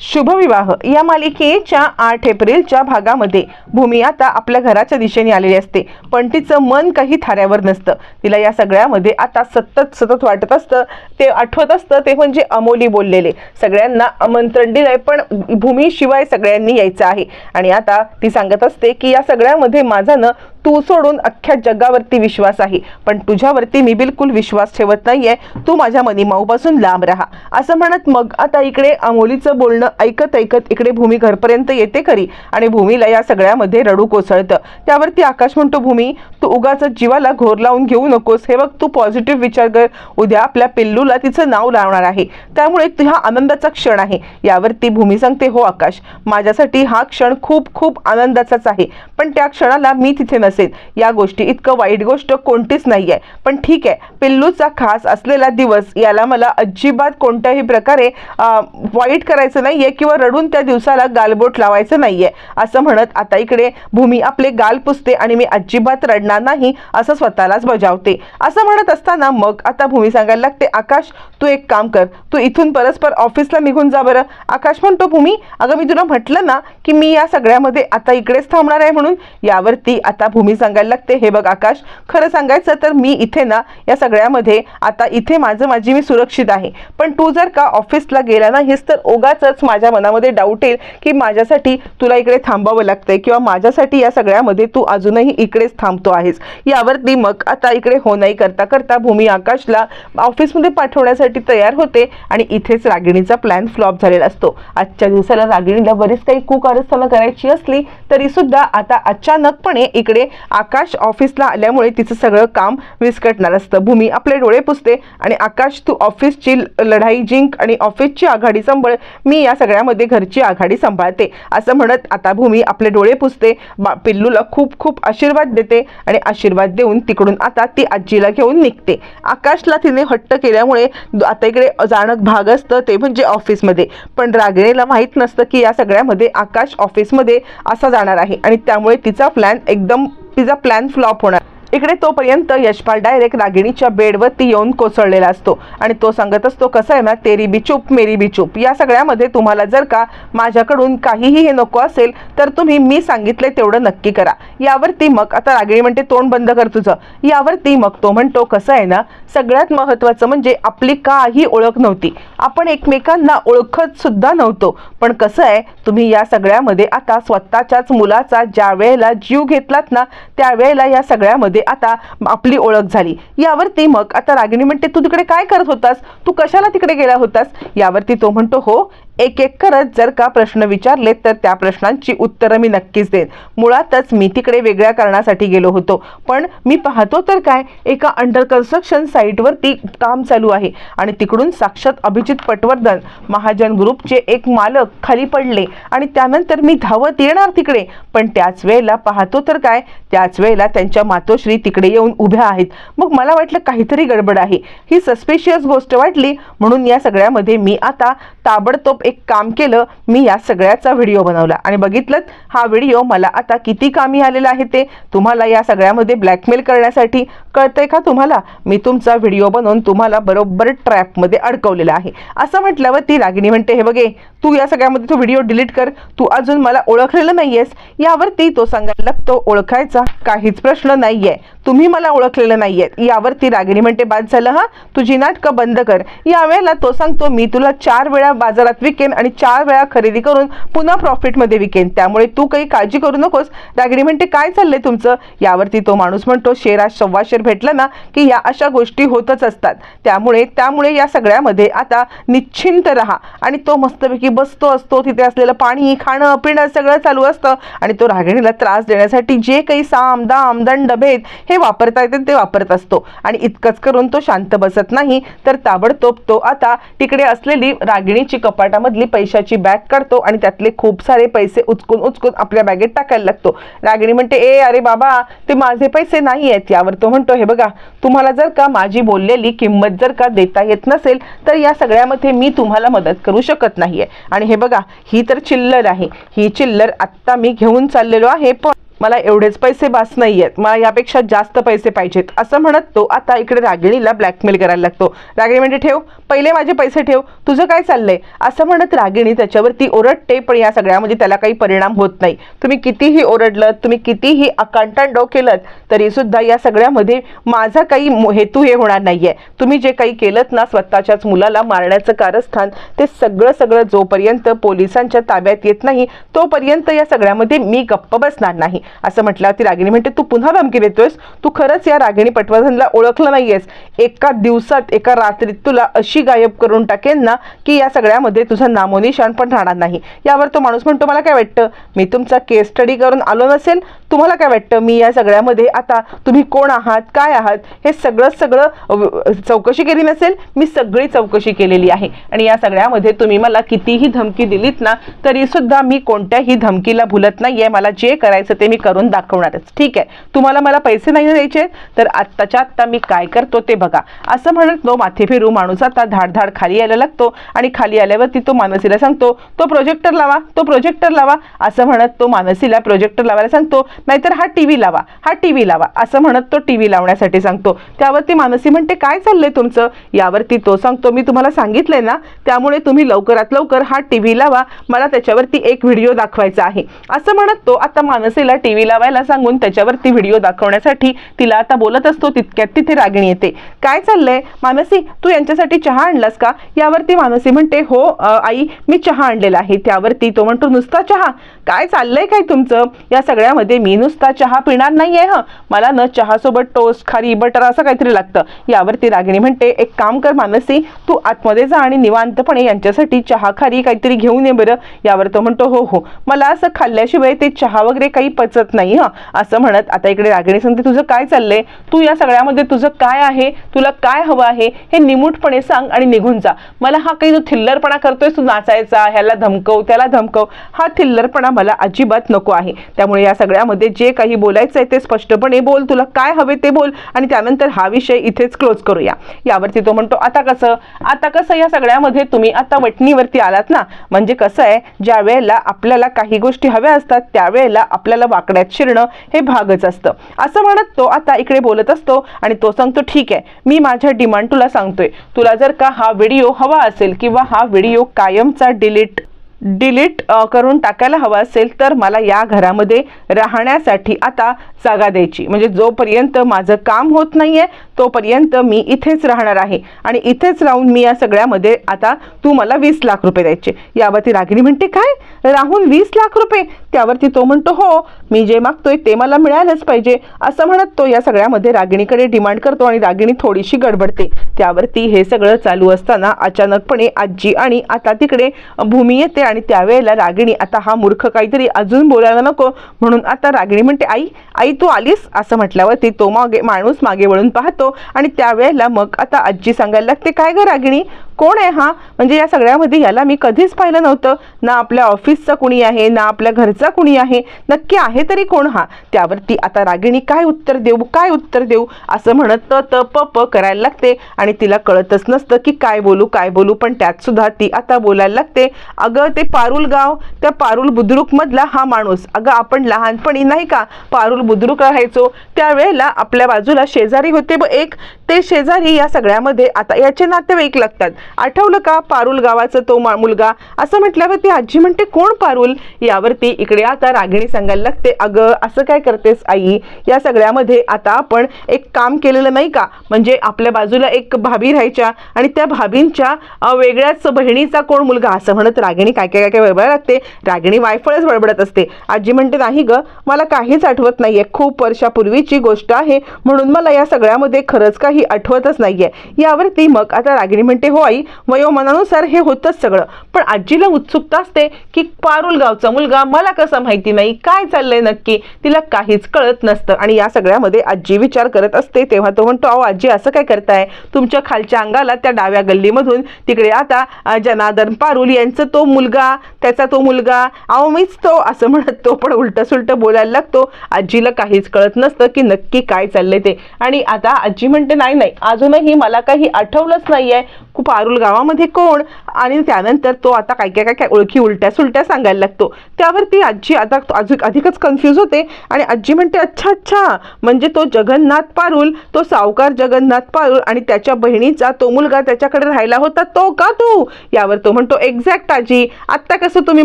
शुभविवाह. या मालिकेच्या आठ एप्रिलच्या भागामध्ये भूमी आता आपल्या घराच्या दिशेने आलेली असते. पण तिचं मन काही थाऱ्यावर नसतं. तिला या सगळ्यामध्ये आता सतत सतत वाटत असतं. ते आठवत असतं ते म्हणजे अमोली बोललेले. सगळ्यांना आमंत्रण दिलंय पण भूमीशिवाय सगळ्यांनी यायचं आहे. आणि आता ती सांगत असते की या सगळ्यामध्ये माझा न तू सोडून अख्ख्या जगावरती विश्वास आहे. पण तुझ्यावरती मी बिलकुल विश्वास ठेवत नाहीये. तू माझ्या मनीमाऊपासून लांब राहा. असं म्हणत मग आता इकडे अमोलीचं बोलणं ऐकत ऐकत इकडे भूमी घरपर्यंत येते खरी आणि भूमीला या सगळ्यामध्ये रडू कोसळतं. त्यावरती आकाश म्हणतो भूमी तू उगाच जीवाला घोर लावून घेऊ नकोस. हे बघ तू पॉझिटिव्ह विचार कर. उद्या आपल्या पिल्लूला तिचं नाव लावणार आहे. त्यामुळे तू आनंदाचा क्षण आहे. यावरती भूमी सांगते हो आकाश माझ्यासाठी हा क्षण खूप खूप आनंदाचाच आहे. पण त्या क्षणाला मी तिथे नसते असेल. या गोष्टी इतकं वाईट गोष्ट कोणतीच नाही आहे पण ठीक आहे पिल्लूचा खास असलेला दिवस याला मला अजिबात कोणत्याही प्रकारे वाईट करायचं नाहीये किंवा रडून त्या दिवसाला गालबोट लावायचं नाहीये. असं म्हणत आता इकडे भूमी आपले गाल पुसते आणि मी अजिबात रडणार नाही असं स्वतःलाच बजावते. असं म्हणत असताना मग आता भूमी सांगायला लागते आकाश तू एक काम कर. तू इथून परस्पर ऑफिसला निघून जा बरं. आकाश म्हणतो भूमी अगं मी तुला म्हटलं ना की मी या सगळ्यामध्ये आता इकडेच थांबणार आहे म्हणून. यावरती आता भूमी सांगायला लागते हे बघ आकाश खरं सांगायचं तर मी इथे ना या सगळ्यामध्ये आता इथे माझं माझी मी सुरक्षित आहे. पण तू जर का ऑफिसला गेला नाहीस तर ओगाच माझ्या मनामध्ये डाऊट येईल की माझ्यासाठी तुला इकडे थांबावं लागतंय किंवा माझ्यासाठी या सगळ्यामध्ये तू अजूनही इकडेच थांबतो आहेस. यावरती मग आता इकडे हो नाही करता करता भूमी आकाशला ऑफिसमध्ये पाठवण्यासाठी तयार होते आणि इथेच रागिणीचा प्लॅन फ्लॉप झालेला असतो. आजच्या दिवसाला रागिणीला बरेच काही कुकारस्थानं करायची असली तरी सुद्धा आता अचानकपणे इकडे आकाश ऑफिसला आल्यामुळे तिचं सगळं काम विस्कटणार असतं. भूमी आपले डोळे पुसते आणि आकाश तू ऑफिसची लढाई जिंक आणि ऑफिसची आघाडी सांभाळ. मी या सगळ्यामध्ये घरची आघाडी सांभाळते. असं म्हणत आता भूमी आपले डोळे पुसते. बा पिल्लूला खूप खूप आशीर्वाद देते आणि आशीर्वाद देऊन तिकडून आता ती आजीला घेऊन निघते. आकाशला तिने हट्ट केल्यामुळे आता इकडे जाणं भाग असतं ते म्हणजे ऑफिसमध्ये. पण रागिणीला माहीत नसतं की या सगळ्यामध्ये आकाश ऑफिसमध्ये असा जाणार आहे आणि त्यामुळे तिचा प्लॅन एकदम तिचा प्लॅन फ्लॉप होणार. इकडे तोपर्यंत यशपाल डायरेक्ट रागिणीच्या बेडवरती येऊन कोसळलेला असतो. आणि तो सांगत असतो कसं आहे ना तेरी बी चूप मेरी बी चूप. या सगळ्यामध्ये तुम्हाला जर का माझ्याकडून काहीही हे नको असेल तर तुम्ही मी सांगितले तेवढं नक्की करा. यावरती मग आता रागिणी म्हणते तोंड बंद कर तुझं. यावरती मग तो म्हणतो कसं आहे ना सगळ्यात महत्त्वाचं म्हणजे आपली काही ओळख नव्हती. आपण एकमेकांना ओळखत सुद्धा नव्हतो. पण कसं आहे तुम्ही या सगळ्यामध्ये आता स्वतःच्याच मुलाचा ज्या वेळेला जीव घेतलात ना त्यावेळेला या सगळ्यामध्ये आता आपली ओळख झाली. यावरती मग आता रागिणी म्हणते तू तिकडे काय करत होतास? तू कशाला तिकडे गेला होतास? यावरती तो म्हणतो हो एक एक करत जर का प्रश्न विचारले तर त्या प्रश्नांची उत्तरं मी नक्कीच देईन. मुळातच मी तिकडे वेगळ्या कारणासाठी गेलो होतो. पण मी पाहतो तर काय एका अंडर कन्स्ट्रक्शन साईटवरती काम चालू आहे आणि तिकडून साक्षात अभिजित पटवर्धन महाजन ग्रुपचे एक मालक खाली पडले आणि त्यानंतर मी धावत येणार तिकडे. पण त्याच वेळेला पाहतो तर काय त्याच वेळेला त्यांच्या मातोश्री तिकडे येऊन उभ्या आहेत. मग मला वाटलं काहीतरी गडबड आहे. ही सस्पिशियस गोष्ट वाटली म्हणून या सगळ्यामध्ये मी आता ताबडतोब एक काम केलं मी या सगळ्याचा व्हिडिओ बनवला. आणि बघितलं हा व्हिडिओ मला आता किती कामी आलेला आहे ते. तुम्हाला या सगळ्यामध्ये ब्लॅकमेल करण्यासाठी कळतंय का तुम्हाला? मी तुमचा व्हिडिओ बनवून तुम्हाला बरोबर ट्रॅपमध्ये अडकवलेला आहे. असं म्हटल्यावर ती रागिणी म्हणते हे बघे तू या सगळ्यामध्ये तो व्हिडिओ डिलीट कर. तू अजून मला ओळखलेलं नाहीयेस. यावरती तो सांगायला लागतो ओळखायचा काहीच प्रश्न नाहीये. तुम्ही मला ओळखलेलं नाहीये यावरती रागिणी म्हणते बाद झालं हा? तुझी नाटकं बंद कर. यावेळेला तो सांगतो मी तुला चार वेळा बाजारात विक विकेन आणि चार वेळा खरेदी करून पुन्हा प्रॉफिटमध्ये विकेन. त्यामुळे तू काही काळजी करू नकोस. रागिणी म्हणते काय चाललंय तुमचं? यावरती तो माणूस म्हणतो शेरा सव्वा शेर भेटला ना की या अशा गोष्टी होतच असतात. त्यामुळे त्यामुळे या सगळ्यामध्ये आता निश्चिंत राहा. आणि तो मस्तपैकी बसतो असतो तिथे असलेलं पाणी खाणं पिणं सगळं चालू असतं. आणि तो रागिणीला त्रास देण्यासाठी जे काही साम दाम दंड भेद हे वापरता येते ते वापरत असतो. आणि इतकंच करून तो शांत बसत नाही तर ताबडतोब तो आता तिकडे असलेली रागिणीची कपाटामधली पैशाची बॅग काढतो आणि त्यातले खूप सारे पैसे उचकून उचकून आपल्या बॅगेत टाकायला लागतो. रागिणी म्हणते ए अरे बाबा ते माझे पैसे नाही आहेत. यावर तो म्हणतो हे बघा तुम्हाला जर का माझी बोललेली किंमत जर का देता येत नसेल तर या सगळ्यामध्ये मी तुम्हाला मदत करू शकत नाही आहे आणि हे बघा ही तर चिल्लर आहे. ही चिल्लर आत्ता मी घेऊन चाललेलो आहे पण मला एवढेच पैसे बास नाही आहेत मला यापेक्षा जास्त पैसे पाहिजेत. असं म्हणत तो आता इकडे रागिणीला ब्लॅकमेल करायला लागतो. रागिणी म्हणजे ठेव पहिले माझे पैसे ठेव तुझं काय चाललंय? असं म्हणत रागिणी त्याच्यावरती ओरडते पण या सगळ्यामध्ये म्हणजे त्याला काही परिणाम होत नाही. तुम्ही कितीही ओरडलं तुम्ही कितीही अकांटांडो केलं तरी सुद्धा या सगळ्यामध्ये माझा काही मो- हेतू हे होणार नाहीये. तुम्ही जे काही केलं ना स्वतःच्याच मुलाला मारण्याचं कारस्थान ते सगळं सगळं जोपर्यंत पोलिसांच्या ताब्यात येत नाही तोपर्यंत या सगळ्यामध्ये मी गप्प बसणार नाही. असं म्हटल्यावरती रागिणी. म्हणते तू पुन्हा धमकी देतोयस? तू खरंच या रागिणी पटवर्धनला ओळखलं नाहीयेस. एका दिवसात एका रात्रीत तुला अशी गायब करून टाकेन ना की या सगळ्यामध्ये तुझं नामोनिशान पण राहणार नाही. यावर तो माणूस म्हणतो मला काय वाटतं? मी तुमचा केस स्टडी करून आलो नसेल? तुम्हाला काय वाटतं? मी या सगळ्यामध्ये आता तुम्ही कोण आहात? काय आहात? हे सगळं सगळं चौकशी केली नसेल? मी सगळी चौकशी केलेली आहे. आणि या सगळ्यामध्ये तुम्ही मला कितीही धमकी दिलीत ना तरी सुद्धा मी कोणत्याही धमकीला भुलत नाहीये. मला जे करायचं ते मी करून दाखवणारच. ठीक आहे? तुम्हाला मला पैसे नाही द्यायचे? तर आत्ताच्या आत्ता मी काय करतो ते बघा. असं म्हणत तो माथे फिरू माणूस आता धाड धाड खाली यायला लागतो आणि खाली आल्यावरती तो मानसीला सांगतो तो प्रोजेक्टर लावा तो प्रोजेक्टर लावा. असं म्हणत तो मानसीला प्रोजेक्टर लावायला सांगतो नाहीतर हा टीव्ही लावा हा टीव्ही लावा. असं म्हणत तो टीव्ही लावण्यासाठी सांगतो. त्यावरती मानसी म्हणते काय चाललंय तुमचं? यावरती तो सांगतो मी तुम्हाला सांगितलंय ना त्यामुळे तुम्ही लवकरात लवकर हा टीव्ही लावा. मला त्याच्यावरती एक व्हिडिओ दाखवायचा आहे. असं म्हणत तो आता मानसीला टीव्ही लावायला सांगून त्याच्यावरती व्हिडिओ दाखवण्यासाठी तिला आता बोलत असतो तितक्यात तिथे रागिणी येते. काय चाललंय? मानसी तू यांच्यासाठी चहा आणलास का? यावरती मानसी म्हणते हो आई मी चहा आणलेला आहे. त्यावरती तो म्हणतो नुसता चहा? काय चाललंय काय तुमचं? या सगळ्यामध्ये मी नुसता चहा पिणार नाहीये हं. मला न चहासोबत टोस्ट खारी बटर असं काहीतरी लागतं. यावरती रागिणी म्हणते एक काम कर मानसी तू आतमध्ये जा आणि निवांतपणे यांच्यासाठी चहा खारी काहीतरी घेऊन ये बरं. यावर तो म्हणतो हो हो. मला असं खाल्ल्याशिवाय ते चहा वगैरे काही पच पचत नाही हं. असं म्हणत आता इकडे रागिणी सांगते तुझं काय चाललंय? तू या सगळ्यामध्ये तुझं काय आहे? तुला काय हवं आहे? हे निमूटपणे सांग आणि निघून जा. मला हा काही जो थिल्लरपणा करतोय तू नाचायचा ह्याला धमकव त्याला धमकव हा थिल्लरपणा मला अजिबात नको आहे. त्यामुळे या सगळ्यामध्ये जे काही बोलायचं आहे ते स्पष्टपणे बोल तुला काय हवे ते बोल आणि त्यानंतर हा विषय इथेच क्लोज करूया. यावरती तो म्हणतो आता कसं? आता कसं या सगळ्यामध्ये तुम्ही आता वटणीवरती आलात ना? म्हणजे कसं आहे ज्या वेळेला आपल्याला काही गोष्टी हव्या असतात त्यावेळेला आपल्याला वाकड्यात शिरणं हे भागच असतं. असं म्हणत तो आता इकडे बोलत असतो आणि तो सांगतो ठीक आहे मी माझ्या डिमांड तुला सांगतोय. तुला जर का हा व्हिडिओ हवा असेल किंवा हा व्हिडिओ कायमचा डिलीट डिलीट करून टाकायला हवा असेल तर मला या घरामध्ये राहण्यासाठी आता जागा द्यायची. म्हणजे जोपर्यंत माझं काम होत नाही आहे तोपर्यंत मी इथेच राहणार आहे. आणि इथेच राहून मी या सगळ्यामध्ये आता तू मला वीस लाख रुपये द्यायचे. यावरती रागिणी म्हणते काय? राहून वीस लाख रुपये? त्यावरती तो म्हणतो हो मी जे मागतोय ते मला मिळालंच पाहिजे. असं म्हणत तो या सगळ्यामध्ये रागिणीकडे डिमांड करतो आणि रागिणी थोडीशी गडबडते. त्यावरती हे सगळं चालू असताना अचानकपणे आजी आणि आता तिकडे भूमी येते आणि त्यावेळेला रागिणी आता हा मूर्ख काहीतरी अजून बोलायला नको. म्हणून आता रागिणी म्हणते आई आई तू आलीस? असं म्हटल्यावरती तो मागे माणूस मागे वळून पाहतो. आणि त्यावेळेला मग आता आजी सांगायला लागते काय ग रागिणी? कोण आहे हा? म्हणजे या सगळ्यामध्ये याला मी कधीच पाहिलं नव्हतं. ना आपल्या ऑफिसचा कुणी आहे ना आपल्या घरचा कुणी आहे नक्की आहे तरी कोण हा? त्यावरती आता रागिणी काय उत्तर देऊ काय उत्तर देऊ? असं म्हणत त त प प करायला लागते. आणि तिला कळतच नसतं की काय बोलू काय बोलू पण त्यात सुद्धा ती आता बोलायला लागते. अगं ते पारुल गाव त्या पारुल बुद्रुकमधला हा माणूस. अगं आपण लहानपणी नाही का पारुल बुद्रुक राहायचो? त्यावेळेला आपल्या बाजूला शेजारी होते ब एक. ते शेजारी या सगळ्यामध्ये आता याचे नातेवाईक लागतात. आठवलं का पारुल गावाचं तो मा- मुलगा? असं म्हटल्यावर ती आजी म्हणते कोण पारुल? यावरती इकडे आता रागिणी सांगायला लागते अगं असं काय करतेस आई? या सगळ्यामध्ये आता आपण एक काम केलेलं नाही का? म्हणजे आपल्या बाजूला एक भाभी राहायच्या आणि त्या भाभींच्या वेगळ्याच बहिणीचा कोण मुलगा? असं म्हणत रागिणी काय काय काय काय बडबड लागते. रागिणी वायफळच बळबडत असते. आजी म्हणते नाही ग मला काहीच आठवत नाहीये. खूप वर्षापूर्वीची गोष्ट आहे. म्हणून मला या सगळ्यामध्ये खरंच काही आठवतच नाहीये. यावरती मग आता रागिणी म्हणते हो आई वयोमानानुसार हे होतच सगळं. पण आजीला उत्सुकता असते की पारुल गावचा मुलगा मला कसं माहिती नाही काय चाललंय नक्की तिला काहीच कळत नसतं. आणि या सगळ्यामध्ये आजी विचार करत असते तेव्हा तो म्हणतो अहो आजी असं काय करताय? तुमच्या खालच्या अंगाला त्या डाव्या गल्लीमधून तिकडे आता जनार्दन पारुल यांचं तो मुलगा त्याचा तो मुलगा अहो मीच तो असं म्हणत तो पण उलट सुलट बोलायला लागतो. आजीला काहीच कळत नसतं की नक्की काय चाललंय ते. आणि आता आजी म्हणते नाही नाही अजूनही मला काही आठवलंच नाहीये. खूप आरुल गावामध्ये कोण? आणि त्यानंतर तो आता काय काय काय काय ओळखी उलट्या सुलट्या सांगायला लागतो. त्यावरती आजी आता अजून अधिकच कन्फ्यूज होते. आणि आजी म्हणते अच्छा अच्छा. म्हणजे तो जगन्नाथ पारुल तो सावकार जगन्नाथ पारुल आणि त्याच्या बहिणीचा तो मुलगा त्याच्याकडे राहिला होता. तो का तू? यावर तो म्हणतो एक्झॅक्ट आजी. आत्ता कसं तुम्ही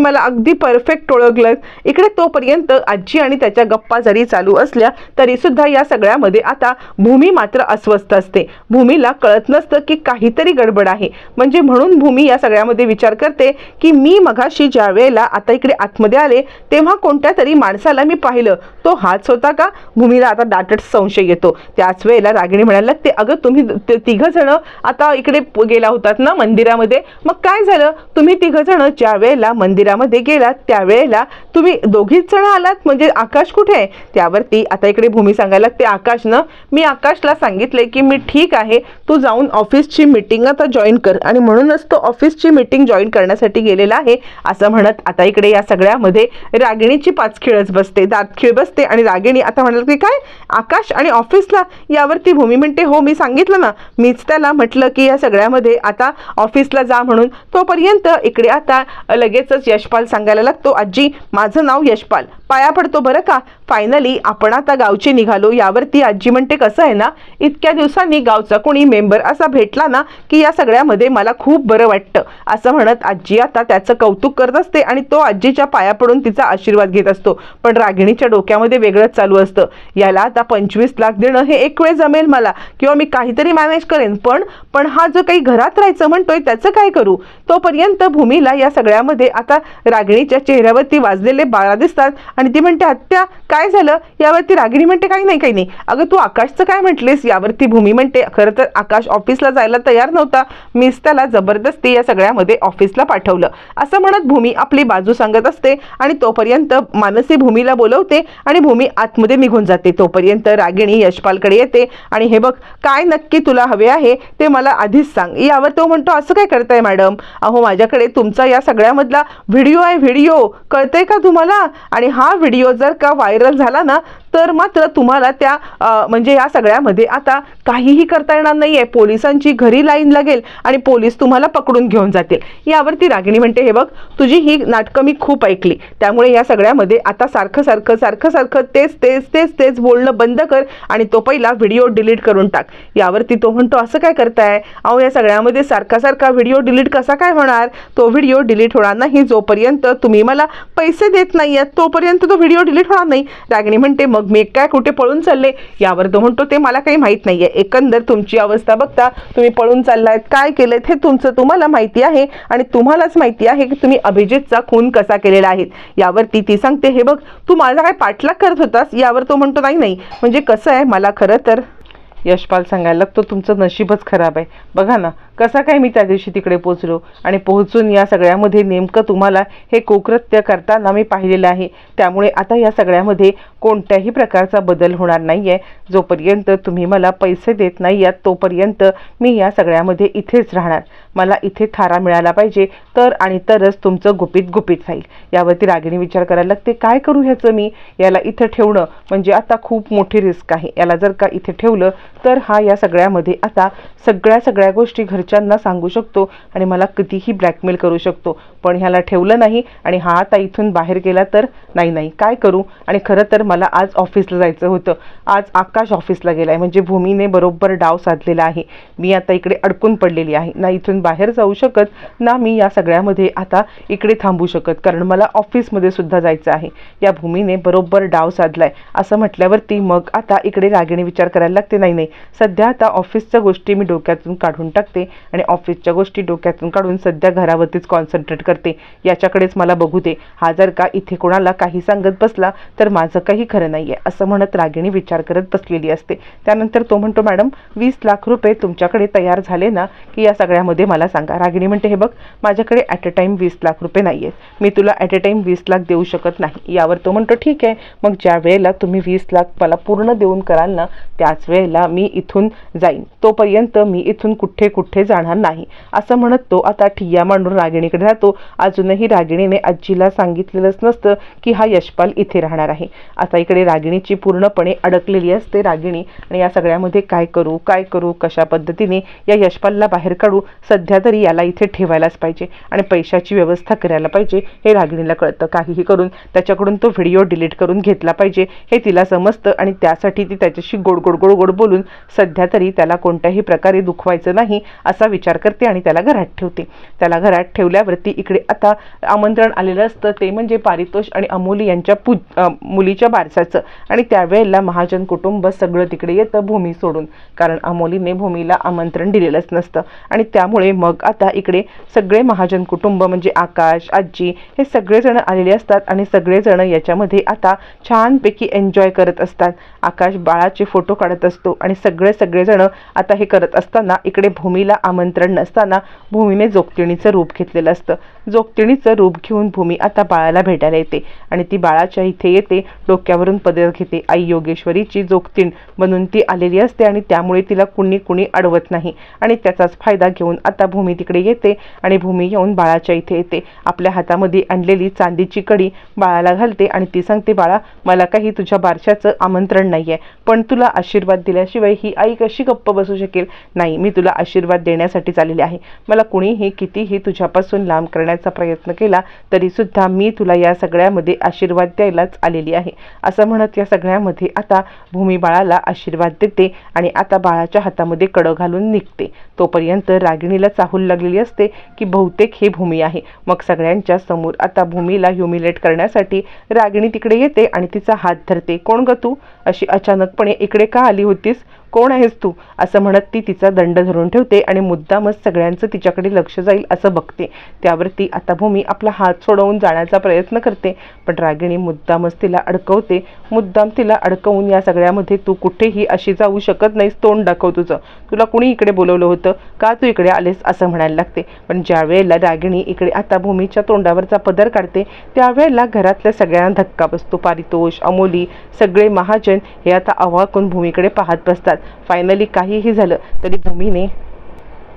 मला अगदी परफेक्ट ओळखलं इकडे तोपर्यंत आजी आणि त्याच्या गप्पा जरी चालू असल्या तरीसुद्धा या सगळ्यामध्ये आता भूमी मात्र अस्वस्थ असते. भूमीला कळत नसतं की काहीतरी गडबड आहे. म्हणजे म्हणून भूमी या सगळ्यामध्ये विचार करते की मी मघाशी ज्या वेळेला आता इकडे आतमध्ये आले तेव्हा कोणत्या तरी माणसाला मी पाहिलं. तो हाच होता का? भूमीला आता दाटट संशय येतो. त्याच वेळेला रागिणी म्हणायला लागते अगं तुम्ही तिघ जण आता इकडे गेला होतात ना मंदिरामध्ये. मग काय झालं? तुम्ही तिघ जण ज्या वेळेला मंदिरामध्ये गेलात त्यावेळेला तुम्ही दोघीच जण आलात? म्हणजे आकाश कुठे आहे? त्यावरती आता इकडे भूमी सांगायला लागते आकाश ना मी आकाशला सांगितले की मी ठीक आहे. तू जाऊन ऑफिसची मीटिंग आता जॉईन कर. आणि म्हणूनच तो ऑफिसची मीटिंग जॉईन करण्यासाठी गेलेला आहे असं म्हणत आता इकडे या सगळ्यामध्ये रागिणीची पाचखिळच बसते दातखिळ बसते. आणि रागिणी आता म्हणाल की काय? आकाश आणि ऑफिसला यावरती भूमी म्हणते हो मी सांगितलं ना. मीच त्याला म्हटलं की या सगळ्यामध्ये आता ऑफिसला जा म्हणून. तोपर्यंत इकडे आता लगेचच यशपाल सांगायला लागतो आजी माझं नाव यशपाल. पाया पडतो बरं का? फायनली आपण आता गावचे निघालो. यावरती आजी म्हणते कसं आहे ना? इतक्या दिवसांनी गावचा कोणी मेंबर असा भेटला ना की या सगळ्यामध्ये मला खूप बरं वाटतं. असं म्हणत आजी आता त्याचं कौतुक करत असते आणि तो आजीच्या पाया पडून तिचा आशीर्वाद घेत असतो. पण रागिणीच्या डोक्यामध्ये वेगळंच चालू असतं. याला आता पंचवीस लाख देणं हे एक वेळ जमेल मला किंवा मी काहीतरी मॅनेज करेन. पण पण हा जो काही घरात राहायचं म्हणतोय त्याचं काय करू? तोपर्यंत भूमीला या सगळ्यामध्ये आता रागिणीच्या चेहऱ्यावरती वाजलेले बाळा दिसतात आणि ती म्हणते आत्या काय झालं? यावरती रागिणी म्हणते काही नाही काही नाही. अगं तू आकाशचं काय म्हटलीस? यावरती भूमी म्हणते खरं तर आकाश ऑफिसला जायला तयार नव्हता. मीच त्याला जबरदस्ती या सगळ्यामध्ये ऑफिसला पाठवलं. असं म्हणत भूमी आपली बाजू सांगत असते आणि तोपर्यंत मानसी भूमीला बोलवते आणि भूमी आतमध्ये निघून जाते. तोपर्यंत रागिणी यशपालकडे येते आणि हे बघ काय नक्की तुला हवे आहे ते मला आधीच सांग. यावर तो म्हणतो असं काय करताय मॅडम? अहो माझ्याकडे तुमचा या सगळ्यामधला व्हिडिओ आहे व्हिडिओ. कळतंय का तुम्हाला? आणि हा हा व्हिडिओ जर का व्हायरल झाला ना तर मात्र तुम्हाला त्या म्हणजे या सगळ्यामध्ये आता काहीही करता येणार नाही आहे पोलिसांची घरी लाईन लागेल आणि पोलीस तुम्हाला पकडून घेऊन जातील. यावरती रागिणी म्हणते हे बघ तुझी ही नाटकं मी खूप ऐकली. त्यामुळे या सगळ्यामध्ये आता सारखं सारखं सारखं सारखं तेच तेच तेच तेच बोलणं बंद कर आणि तो पहिला व्हिडिओ डिलीट करून टाक. यावरती तो म्हणतो असं काय करताय? अहो या सगळ्यामध्ये सारखा सारखा व्हिडिओ डिलीट कसा काय होणार? तो व्हिडिओ डिलीट होणार नाही जोपर्यंत तुम्ही मला पैसे देत नाही आहेत तोपर्यंत तो व्हिडिओ डिलीट होणार नाही. रागिणी म्हणते मग मी काय कुठे पळून चालले? यावर तो म्हणतो ते मला काही माहीत नाही आहे एकंदर तुमची अवस्था बघता तुम्ही पळून चाललायत काय केलं हे तुमचं तुम्हाला माहिती आहे आणि तुम्हालाच माहिती आहे की तुम्ही अभिजितचा खून कसा केलेला आहे. यावरती ती सांगते हे बघ तू माझा काय पाठलाग करत होतास? यावर तो म्हणतो नाही नाही. म्हणजे कसं आहे? मला खरं तर यशपाल सांगायला लागतो तुमचं नशीबच खराब आहे. बघा ना कसा काय मी त्या दिवशी तिकडे पोचलो आणि पोहोचून या सगळ्यामध्ये नेमकं तुम्हाला हे कुकृत्य करताना मी पाहिलेलं आहे. त्यामुळे आता या सगळ्यामध्ये कोणत्याही प्रकारचा बदल होणार नाही आहे जोपर्यंत तुम्ही मला पैसे देत नाही आहात तोपर्यंत मी या सगळ्यामध्ये इथेच राहणार. मला इथे थारा मिळाला पाहिजे तर आणि तरच तुमचं गुपित गुपित राहील. यावरती रागिणी विचार करायला लागते काय करू ह्याचं मी? याला इथं ठेवणं म्हणजे आता खूप मोठी रिस्क आहे. याला जर का इथे ठेवलं तर हा या सगळ्यामध्ये आता सगळ्या सगळ्या गोष्टी घरच्यांना सांगू शकतो आणि मला कितीही ब्लॅकमेल करू शकतो. पण ह्याला ठेवलं नाही आणि हा आता इथून बाहेर गेला तर नाही नाही. काय करू? आणि खरं तर मला आज ऑफिसला जायचं होतं. आज आकाश ऑफिसला गेला आहे म्हणजे भूमीने बरोबर डाव साधलेला आहे. मी आता इकडे अडकून पडलेली आहे. ना इथून बाहेर जाऊ शकत ना मी या सगळ्यामध्ये आता इकडे थांबू शकत. कारण मला ऑफिसमध्ये सुद्धा जायचं आहे. या भूमीने बरोबर डाव साधला आहे असं म्हटल्यावरती मग आता इकडे रागिणी विचार करायला लागते. नाही नाही. सध्या आता ऑफिसच्या गोष्टी मी डोक्यातून काढून टाकते आणि ऑफिसच्या गोष्टी डोक्यातून काढून सध्या घरावरतीच कॉन्सन्ट्रेट करते. याच्याकडेच मला बघू दे. हा जर का इथे कोणाला काही सांगत बसला तर माझं काही खरं नाही आहे असं म्हणत रागिणी विचार करत बसलेली असते. त्यानंतर तो म्हणतो मॅडम वीस लाख रुपये तुमच्याकडे तयार झाले ना की या सगळ्यामध्ये मला सांगा. रागिणी म्हणते हे बघ माझ्याकडे ॲट अ टाईम वीस लाख रुपये नाही आहेत मी तुला ॲट अ टाईम वीस लाख देऊ शकत नाही. यावर तो म्हणतो ठीक आहे. मग ज्या वेळेला तुम्ही वीस लाख मला पूर्ण देऊन कराल ना त्याच वेळेला मी मी इथून जाईन. तोपर्यंत मी इथून कुठे कुठे जाणार नाही. असं म्हणत तो आता ठिय्या मांडून रागिणीकडे राहतो अजूनही रागिणीने आजीला सांगितलेलंच नसतं की हा यशपाल इथे राहणार आहे. आता इकडे रागिणीची पूर्णपणे अडकलेली असते रागिणी. आणि या सगळ्यामध्ये काय करू काय करू कशा पद्धतीने या यशपालला बाहेर काढू सध्या तरी याला इथे ठेवायलाच पाहिजे आणि पैशाची व्यवस्था करायला पाहिजे हे रागिणीला कळतं. काहीही करून त्याच्याकडून तो व्हिडिओ डिलीट करून घेतला पाहिजे हे तिला समजतं आणि त्यासाठी ती त्याच्याशी गोड गोड गोड गोड बोलून सध्या तरी त्याला कोणत्याही प्रकारे दुखवायचं नाही असा विचार करते आणि त्याला घरात ठेवते. त्याला घरात ठेवल्यावरती इकडे आता आमंत्रण आलेलं असतं. ते म्हणजे पारितोष आणि अमोली यांच्या पू मुलीच्या बारसाचं. आणि त्यावेळेला महाजन कुटुंब सगळं तिकडे येतं भूमी सोडून. कारण अमोलीने भूमीला आमंत्रण दिलेलंच नसतं. आणि त्यामुळे मग आता इकडे सगळे महाजन कुटुंब म्हणजे आकाश आजी हे सगळेजण आलेले असतात आणि सगळेजण याच्यामध्ये आता छानपैकी एन्जॉय करत असतात. आकाश बाळाचे फोटो काढत असतो आणि सगळे सगळेजण आता हे करत असताना इकडे भूमीला आमंत्रण नसताना भूमीने जोगतिणीचं रूप घेतलेलं असतं. जोगतिणीचं रूप घेऊन भूमी आता बाळाला भेटायला येते आणि ती बाळाच्या इथे येते डोक्यावरून पदर घेते. आई योगेश्वरीची जोगतीण बनून ती आलेली असते आणि त्यामुळे तिला कुणी कुणी अडवत नाही आणि त्याचाच फायदा घेऊन आता भूमी तिकडे येते आणि भूमी येऊन बाळाच्या इथे येते. आपल्या हातामध्ये आणलेली चांदीची कडी बाळाला घालते आणि ती सांगते बाळा मला काही तुझ्या बारशाचं आमंत्रण नाही आहे पण तुला आशीर्वाद दिल्याशिवाय ही आई कशी गप्प बसू शकेल? नाही मी तुला आशीर्वाद देण्यासाठीच आलेली आहे. मला कुणीही कितीही तुझ्यापासून लांब करण्याचा प्रयत्न केला तरीसुद्धा मी तुला या सगळ्यामध्ये आशीर्वाद द्यायलाच आलेली आहे. असं म्हणत या सगळ्यामध्ये आता भूमी बाळाला आशीर्वाद देते आणि आता बाळाच्या हातामध्ये कडं घालून निघते. तोपर्यंत रागिणीला चाहूल लागलेली असते की बहुतेक हे भूमी आहे. मग सगळ्यांच्या समोर आता भूमीला ह्युमिलेट करण्यासाठी रागिणी तिकडे येते आणि तिचा हात धरते. कोण ग तू? अशी अचानकपणे इकडे का आली होतीस? कोण आहेस तू? असं म्हणत ती तिचा दंड धरून ठेवते आणि मुद्दामच सगळ्यांचं तिच्याकडे लक्ष जाईल असं बघते. त्यावर ती आता भूमी आपला हात सोडवून जाण्याचा प्रयत्न करते. पण रागिणी मुद्दामच तिला अडकवते. मुद्दाम तिला अडकवून या सगळ्यामध्ये तू कुठेही अशी जाऊ शकत नाहीस तोंड दाखव तुझं. तुला कुणी इकडे बोलवलं होतं? का तू इकडे आलेस असं म्हणायला लागते. पण ज्या वेळेला रागिणी इकडे आता भूमीच्या तोंडावरचा पदर काढते त्यावेळेला घरातल्या सगळ्यांना धक्का बसतो. पारितोष अमोली सगळे महाजन हे आता अवाकून भूमीकडे पाहत बसतात. फायनली काहीही झालं तरी भूमीने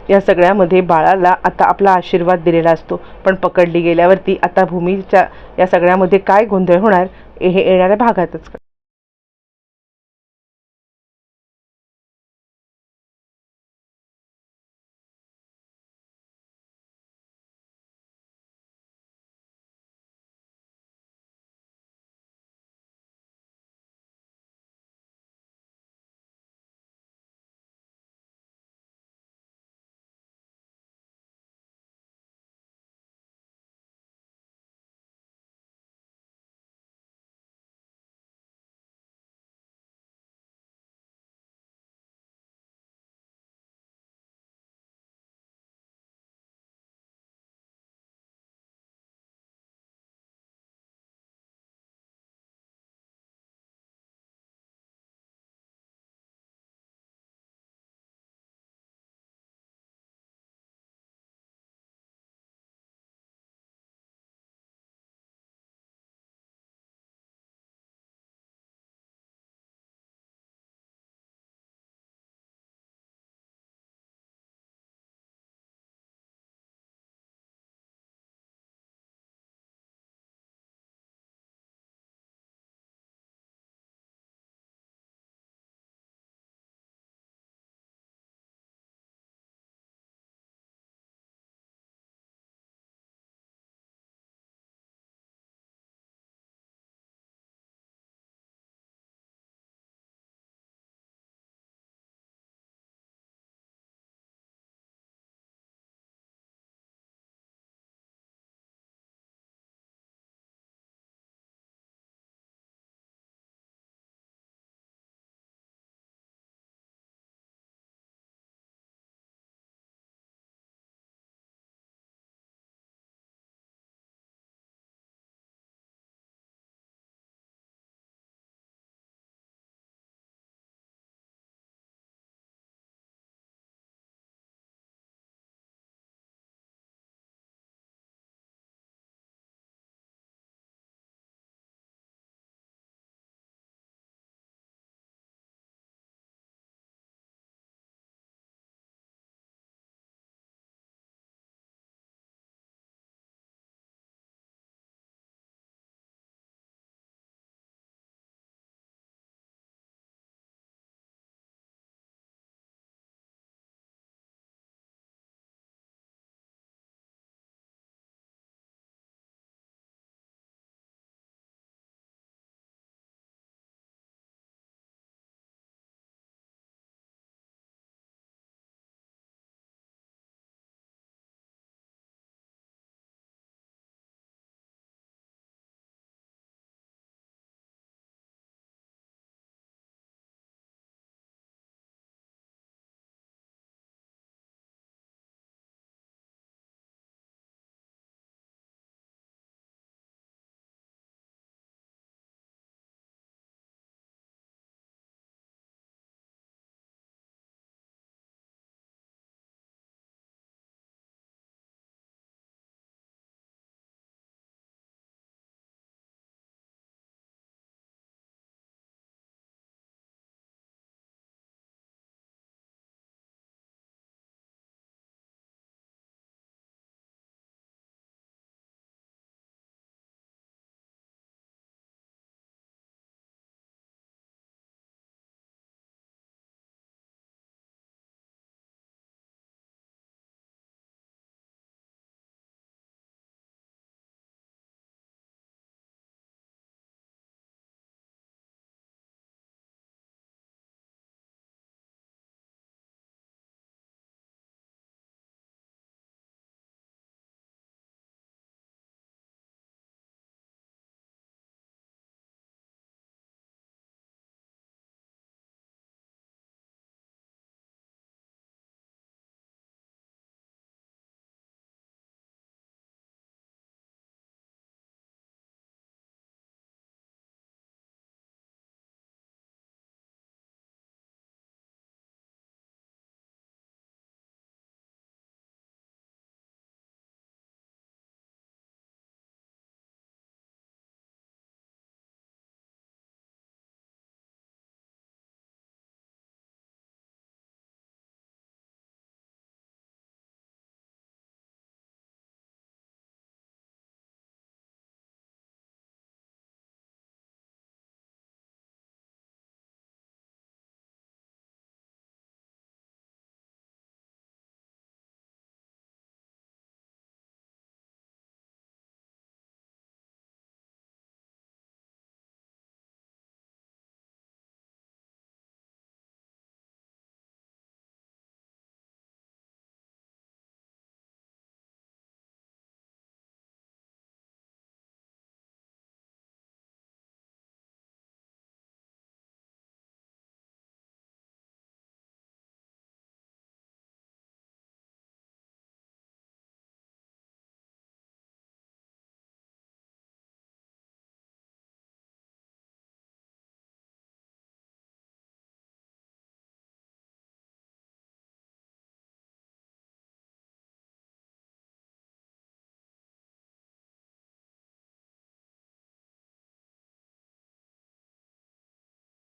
या सगळ्यामध्ये बाळाला आता आपला आशीर्वाद दिलेला असतो. पण पकडली गेल्यावरती आता भूमीच्या या सगळ्यामध्ये काय गोंधळ होणार हे येणाऱ्या भागातच